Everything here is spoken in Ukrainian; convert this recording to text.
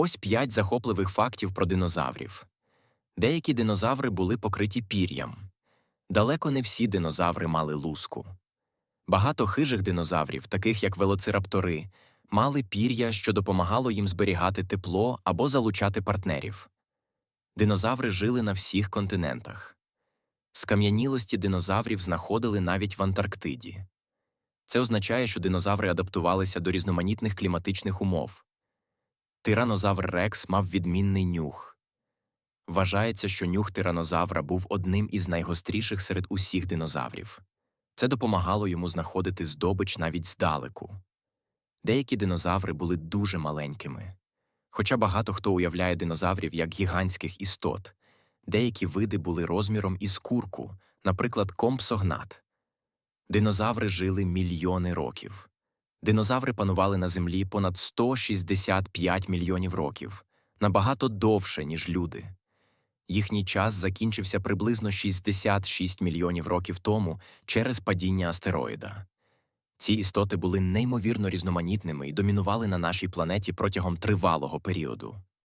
Ось п'ять захопливих фактів про динозаврів. Деякі динозаври були покриті пір'ям. Далеко не всі динозаври мали луску. Багато хижих динозаврів, таких як велоцираптори, мали пір'я, що допомагало їм зберігати тепло або залучати партнерів. Динозаври жили на всіх континентах. Скам'янілості динозаврів знаходили навіть в Антарктиді. Це означає, що динозаври адаптувалися до різноманітних кліматичних умов. Тиранозавр Рекс мав відмінний нюх. Вважається, що нюх тиранозавра був одним із найгостріших серед усіх динозаврів. Це допомагало йому знаходити здобич навіть здалеку. Деякі динозаври були дуже маленькими. Хоча багато хто уявляє динозаврів як гігантських істот, деякі види були розміром із курку, наприклад, компсогнат. Динозаври жили мільйони років. Динозаври панували на Землі понад 165 мільйонів років, набагато довше, ніж люди. Їхній час закінчився приблизно 66 мільйонів років тому через падіння астероїда. Ці істоти були неймовірно різноманітними і домінували на нашій планеті протягом тривалого періоду.